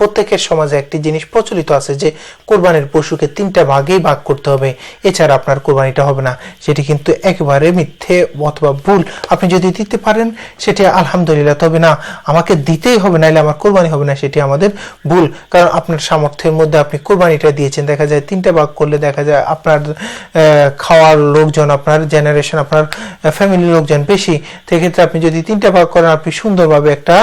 প্রত্যেকের সমাজে একটি জিনিস প্রচলিত আছে যে কোরবানির পশুকে তিনটা ভাগেই ভাগ করতে হবে। এছাড়া আপনার কোরবানিটা হবে না। সেটি কিন্তু একেবারে মিথ্যে অথবা ভুল। আপনি যদি দিতে পারেন, সেটি আলহামদুলিল্লাহ, তবে না, আমাকে দিতেই হবে নাহলে আমার কোরবানি হবে না, সেটি আমাদের ভুল। কারণ আপনার সামর্থ্যের মধ্যে আপনি কোরবানিটা দিয়েছেন, দেখা যায় তিনটা ভাগ করলে দেখা যায় আপনার খাওয়ার লোকজন, আপনার জেনারেশন আপনার ফ্যামিলির লোকজন বেশি। সেক্ষেত্রে আপনি যদি তিনটা ভাগ করেন, আপনি সুন্দরভাবে একটা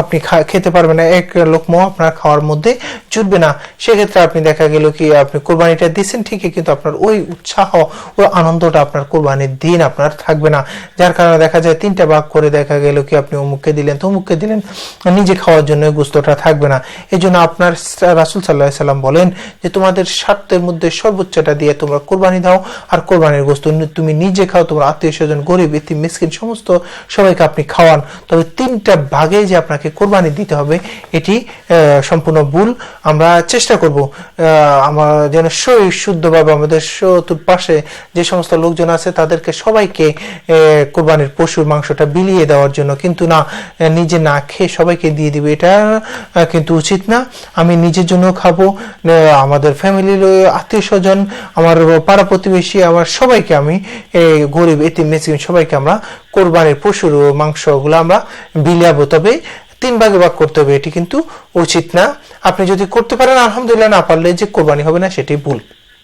আপনি খেতে খেতে পারবেন না, এক লোকমো আপনার খাওয়ার মধ্যে জুটবে না। সেক্ষেত্রে আপনি দেখা গেল কি, আপনি কোরবানিটা দিচ্ছেন ঠিকই, কিন্তু আপনার ওই উৎসাহ, ওই আনন্দটা আপনার কোরবানির দিন আপনার থাকবে না। যার কারণে দেখা যায় তিনটা ভাগ করে দেখা গেল কি, আপনি অমুককে দিলেন, তমুককে দিলেন, নিজে খাওয়ার জন্য গুস্তটা থাকবে না। এই জন্য আপনার রাসুল সাল্লাহ সাল্লাম বলেন যে, তোমাদের স্বার্থের মধ্যে সর্বোচ্চটা দিয়ে তোমরা কোরবানি দাও, আর কোরবানির গোস্ত তুমি নিজে খাও, তোমার আত্মীয় স্বজন, গরিব এটি মিসকিন, সমস্ত সবাইকে আপনি খাওয়ান। তবে তিনটা ভাগে যে আপনাকে কোরবানি দিতে হবে এটি সম্পূর্ণ ভুল। আমরা চেষ্টা করব আমার যেন সই, শুদ্ধভাবে আমাদের চতুর্পাশে যে সমস্ত লোকজন আছে, তাদেরকে সবাইকে কোরবানির পশুর মাংসটা বিলিয়ে দেওয়ার জন্য। কিন্তু না নিজে না খেয়ে সবাইকে দিয়ে দিবে, এটা কিন্তু উচিত না। আমি নিজের জন্য খাব আমাদের ফ্যামিলির আত্মীয় স্বজন আমার পাড়া প্রতিবেশী, আমার সবাইকে আমি গরিব এটি মেসিন সবাইকে আমরা কোরবানির পশুর মাংসগুলো আমরা বিলাবো তবে তিন ভাগে ভাগ করতে হবে, এটি কিন্তু উচিত না। আপনি যদি করতে পারেন, আলহামদুলিল্লাহ না পারলে যে কোরবানি হবে না, সেটি ভুল।